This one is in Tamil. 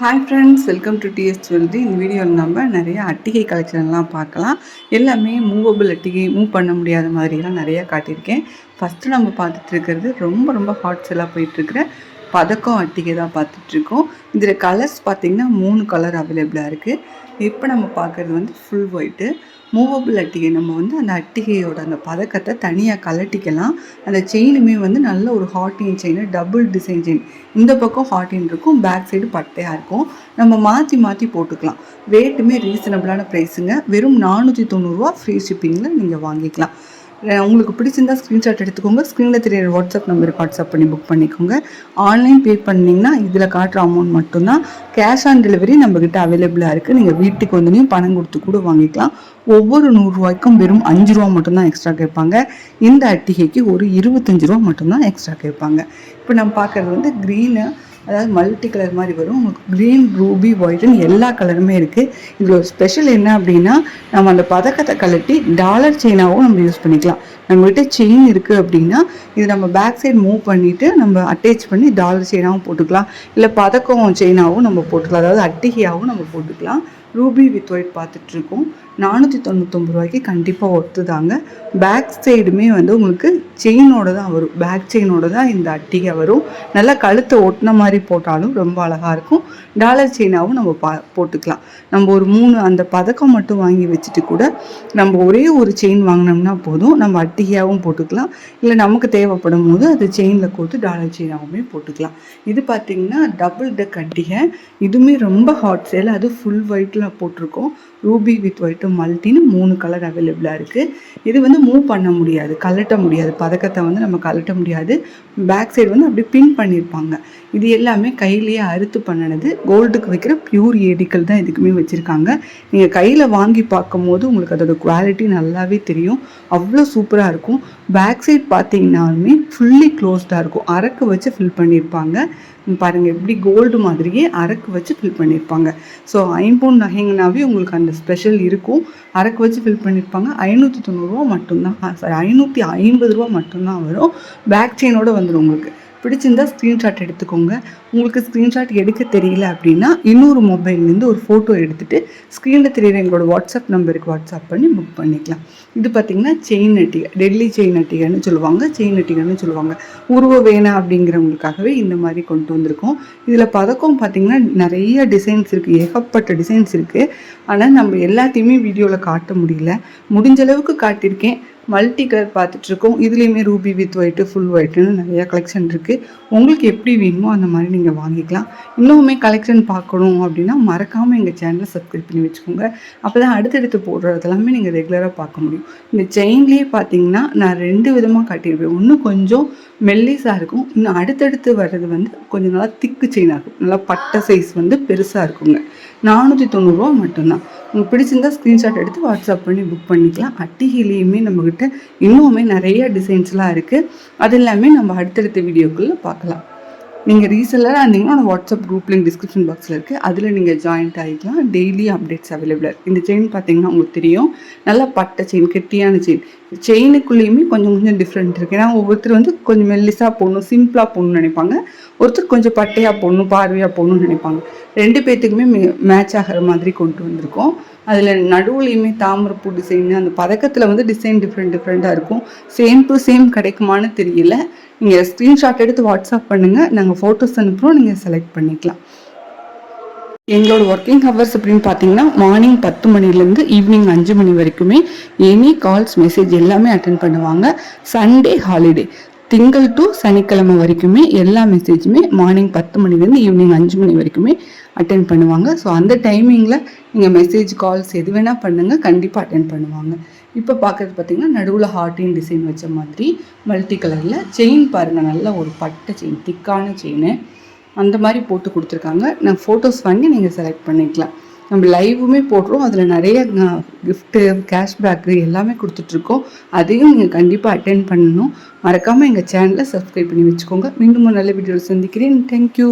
Hi friends welcome to DS jewellery இந்த வீடியோவில் நம்ம நிறைய அட்டிகை கலெக்ஷன்லாம் பார்க்கலாம். எல்லாமே மூவபிள் அட்டிகை மூவ் பண்ண முடியாத மாதிரிலாம் நிறையா காட்டியிருக்கேன். ஃபஸ்ட்டு நம்ம பார்த்துட்டு இருக்கிறது ரொம்ப ரொம்ப ஹாட் செல்லாக போயிட்டுருக்கிற பதக்கம் அட்டிகை தான் பார்த்துட்ருக்கோம். இதில் கலர்ஸ் பார்த்திங்கன்னா மூணு கலர் அவைலபிளாக இருக்குது இப்போ நம்ம பார்க்குறது வந்து ஃபுல் ஒயிட்டு மூவபிள் அட்டிகை நம்ம வந்து அந்த அட்டிகையோட அந்த பதக்கத்தை தனியாக கலட்டிக்கலாம் அந்த செயினுமே வந்து நல்ல ஒரு ஹாட்டின் செயின் டபுள் டிசைன் செயின் இந்த பக்கம் ஹாட்டின் இருக்கும் பேக் சைடு பட்டையாக இருக்கும். நம்ம மாற்றி மாற்றி போட்டுக்கலாம். ரேட்டுமே ரீசனபிளான ப்ரைஸுங்க வெறும் நானூற்றி தொண்ணூறுரூவா ஃப்ரீ ஷிப்பிங்கில் நீங்கள் வாங்கிக்கலாம். உங்களுக்கு பிடிச்சிருந்தா ஸ்க்ரீன்ஷாட் எடுத்துக்கோங்க. ஸ்க்ரீனில் தெரியுற வாட்ஸ்அப் நம்பருக்கு வாட்ஸ்அப் பண்ணி புக் பண்ணிக்கோங்க. ஆன்லைன் பே பண்ணிங்கன்னா இதில் காட்டுற அமௌண்ட் மட்டும்தான் கேஷ் ஆன் டெலிவரி நம்மக்கிட்ட அவைலபிளாக இருக்குது நீங்கள் வீட்டுக்கு வந்தோடனே பணம் கொடுத்து கூட வாங்கிக்கலாம். ஒவ்வொரு நூறுரூவாய்க்கும் வெறும் அஞ்சு ரூபா மட்டும்தான் எக்ஸ்ட்ரா கேட்பாங்க. இந்த அட்டிகைக்கு ஒரு இருபத்தஞ்சு ரூபா மட்டும்தான் எக்ஸ்ட்ரா கேட்பாங்க. இப்போ நம்ம பார்க்குறது வந்து க்ரீனு அதாவது மல்டி கலர் மாதிரி வரும். உங்களுக்கு க்ரீன் ரூபி ஒயிட்னு எல்லா கலருமே இருக்குது இதில் ஒரு ஸ்பெஷல் என்ன அப்படின்னா நம்ம அந்த பதக்கத்தை கழட்டி டாலர் செயினாகவும் நம்ம யூஸ் பண்ணிக்கலாம். நம்மகிட்ட செயின் இருக்குது அப்படின்னா இது நம்ம பேக் சைடு மூவ் பண்ணிவிட்டு நம்ம அட்டேச் பண்ணி டாலர் செயினாகவும் போட்டுக்கலாம். இல்லை பதக்கம் செயினாகவும் நம்ம போட்டுக்கலாம். அதாவது அட்டிகையாகவும் நம்ம போட்டுக்கலாம். ரூபி வித் ஒயிட் பார்த்துட்ருக்கோம் நானூற்றி தொண்ணூத்தொம்பது ரூபாய்க்கு கண்டிப்பாக ஒத்துதாங்க. பேக் சைடுமே வந்து உங்களுக்கு செயினோட தான் வரும். பேக் செயினோட தான் இந்த அட்டிகை வரும். நல்லா கழுத்தை ஒட்டின மாதிரி போட்டாலும் ரொம்ப அழகாக இருக்கும். டாலர் செயினாகவும் நம்ம பா போட்டுக்கலாம். நம்ம ஒரு மூணு அந்த பதக்கம் மட்டும் வாங்கி வச்சுட்டு கூட நம்ம ஒரே ஒரு செயின் வாங்கினோம்னா போதும். நம்ம அட்டிகையாகவும் போட்டுக்கலாம். இல்லை நமக்கு தேவைப்படும் போது அது செயினில் கொடுத்து டாலர் செயினாகவுமே போட்டுக்கலாம். இது பார்த்திங்கன்னா டபுள் டக் அட்டிகை. இதுவுமே ரொம்ப ஹாட் சேல் அது ஃபுல் ஒயிட்டில் போட்டிருக்கோம். ரூபி வித் ஒயிட்டு மல்டின்னு மூணு கலர் அவைலபிளாக இருக்குது இது வந்து மூவ் பண்ண முடியாது கழட்ட முடியாது. பதக்கத்தை வந்து நம்ம கழட்ட முடியாது. பேக் சைடு வந்து அப்படியே பின் பண்ணியிருப்பாங்க இது எல்லாமே கையிலேயே அறுத்து பண்ணினது கோல்டுக்கு வைக்கிற பியூர் ஏடிக்கல் தான் இதுக்குமே வச்சுருக்காங்க. நீங்கள் கையில் வாங்கி பார்க்கும்போது உங்களுக்கு அதோட குவாலிட்டி நல்லாவே தெரியும். அவ்வளோ சூப்பராக இருக்கும். பேக் சைட் பார்த்தீங்கன்னாலுமே ஃபுல்லி க்ளோஸ்டாக இருக்கும். அரக்கு வச்சு ஃபில் பண்ணியிருப்பாங்க பாருங்கள் எப்படி கோல்டு மாதிரியே அரக்கு வச்சு ஃபில் பண்ணியிருப்பாங்க ஸோ ஐம்பொன் நகைங்கனாவே உங்களுக்கு அந்த ஸ்பெஷல் இருக்கும். அரக்கு வச்சு ஃபில் பண்ணியிருப்பாங்க ஐநூற்றி தொண்ணூறுரூவா மட்டும்தான். சாரி ஐநூற்றி ஐம்பது ரூபா மட்டும்தான் வரும். பேக் செயினோடு வந்துடும் உங்களுக்கு. பிடிச்சிருந்தா ஸ்க்ரீன்ஷாட் எடுத்துக்கோங்க. உங்களுக்கு ஸ்க்ரீன்ஷாட் எடுக்க தெரியல அப்படின்னா இன்னொரு மொபைல்லேருந்து ஒரு ஃபோட்டோ எடுத்துகிட்டு ஸ்க்ரீனில் தெரியுற எங்களோட வாட்ஸ்அப் நம்பருக்கு வாட்ஸ்அப் பண்ணி புக் பண்ணிக்கலாம். இது பார்த்திங்கன்னா செயின் நட்டிகை டெல்லி செயின் நட்டிகைன்னு சொல்லுவாங்க செயின் நட்டிகைன்னு சொல்லுவாங்க. உருவ வேணாம் அப்படிங்கிறவங்களுக்காகவே இந்த மாதிரி கொண்டு வந்திருக்கோம். இதில் பதக்கம் பார்த்திங்கன்னா நிறைய டிசைன்ஸ் இருக்குது ஏகப்பட்ட டிசைன்ஸ் இருக்குது ஆனால் நம்ம எல்லாத்தையுமே வீடியோவில் காட்ட முடியல. முடிஞ்ச அளவுக்கு காட்டியிருக்கேன். மல்டி கலர் பார்த்துட்ருக்கோம். இதுலேயுமே ரூபி வித் ஒயிட்டு ஃபுல் ஒயிட்டுன்னு நிறையா கலெக்ஷன் இருக்குது உங்களுக்கு எப்படி வேணுமோ அந்த மாதிரி நீங்கள் வாங்கிக்கலாம். இன்னுமே கலெக்ஷன் பார்க்கணும் அப்படின்னா மறக்காமல் எங்கள் சேனலை சப்ஸ்கிரைப் பண்ணி வச்சுக்கோங்க. அப்போ தான் அடுத்தடுத்து போடுறது எல்லாமே நீங்கள் ரெகுலராக பார்க்க முடியும். இந்த செயின்லேயே பார்த்தீங்கன்னா நான் ரெண்டு விதமாக காட்டியிருப்பேன். ஒன்று கொஞ்சம் மெல்லிஸாக இருக்கும். இன்னும் அடுத்தடுத்து வர்றது வந்து கொஞ்சம் நல்லா திக்கு செயினாக இருக்கும். நல்லா பட்டை சைஸ் வந்து பெருசாக இருக்குங்க. நானூற்றி தொண்ணூறுரூவா மட்டும்தான். உங்களுக்கு பிடிச்சிருந்தா ஸ்க்ரீன்ஷாட் எடுத்து வாட்ஸ்அப் பண்ணி புக் பண்ணிக்கலாம். அட்டிகிலேயுமே நம்மக்கிட்ட இன்னுமே நிறைய டிசைன்ஸ்லாம் இருக்குது அது எல்லாமே நம்ம அடுத்தடுத்த வீடியோக்குள்ளே பார்க்கலாம். நீங்கள் ரீசெல்லராக இருந்தீங்கன்னா அந்த வாட்ஸ்அப் குரூப் லிங்க் டிஸ்கிரிப்ஷன் பாக்ஸில் இருக்குது அதில் நீங்கள் ஜாயின்ட் ஆகிக்கலாம் டெய்லி அப்டேட்ஸ் அவைலபிளாக இருக்குது இந்த செயின் பார்த்தீங்கன்னா உங்களுக்கு தெரியும். நல்லா பட்டை செயின் கெட்டியான செயின் செயினுக்குள்ளேயுமே கொஞ்சம் கொஞ்சம் டிஃப்ரெண்ட் இருக்குது ஏன்னா ஒவ்வொருத்தர் வந்து கொஞ்சம் மெல்லிஸாக போடணும் சிம்பிளாக போடணும்னு நினைப்பாங்க. ஒருத்தர் கொஞ்சம் பட்டையாக போடணும் பார்வையாக போடணும்னு நினைப்பாங்க. ரெண்டு பேர்த்துக்குமே மேட்ச் ஆகிற மாதிரி கொண்டு வந்திருக்கோம். அதில் நடுவுலையுமே தாமரைப்பூ டிசைன் அந்த பதக்கத்தில் வந்து டிசைன் டிஃப்ரெண்ட் டிஃப்ரெண்ட்டாக இருக்கும். சேம் டு சேம் கிடைக்குமான்னு தெரியல. நீங்கள் ஸ்க்ரீன்ஷாட் எடுத்து வாட்ஸ்அப் பண்ணுங்கள் நாங்கள் ஃபோட்டோஸ் அனுப்புகிறோம் நீங்கள் செலக்ட் பண்ணிக்கலாம். எங்களோட ஒர்க்கிங் ஹவர்ஸ் அப்படின்னு பார்த்தீங்கன்னா மார்னிங் பத்து மணிலேருந்து ஈவினிங் அஞ்சு மணி வரைக்குமே எனி கால்ஸ் மெசேஜ் எல்லாமே அட்டன் பண்ணுவாங்க. சண்டே ஹாலிடே திங்கள் டு சனிக்கிழமை வரைக்குமே எல்லா மெசேஜுமே மார்னிங் பத்து மணிலேருந்து ஈவினிங் அஞ்சு மணி வரைக்குமே அட்டன் பண்ணுவாங்க. ஸோ அந்த டைமிங்கில் நீங்கள் மெசேஜ் கால்ஸ் எது வேணால் பண்ணுங்கள் கண்டிப்பாக அட்டன் பண்ணுவாங்க. இப்போ பார்க்குறது பார்த்தீங்கன்னா நடுவில் ஹார்டின் டிசைன் வச்ச மாதிரி மல்டி கலரில் செயின் பாருங்கள் நல்ல ஒரு பட்டை செயின் திக்கான செயின் அந்த மாதிரி போட்டு கொடுத்துருக்காங்க. நான் ஃபோட்டோஸ் வாங்கி நீங்கள் செலக்ட் பண்ணிக்கலாம். நம்ம லைவுமே போடுறோம். அதில் நிறைய கிஃப்ட்டு கேஷ்பேக்கு எல்லாமே கொடுத்துட்ருக்கோம். அதையும் நீங்கள் கண்டிப்பாக அட்டென்ட் பண்ணணும். மறக்காமல் எங்கள் சேனலை சப்ஸ்கிரைப் பண்ணி வச்சுக்கோங்க. மீண்டும் ஒரு நல்ல வீடியோவில் சந்திக்கிறேன். தேங்க்யூ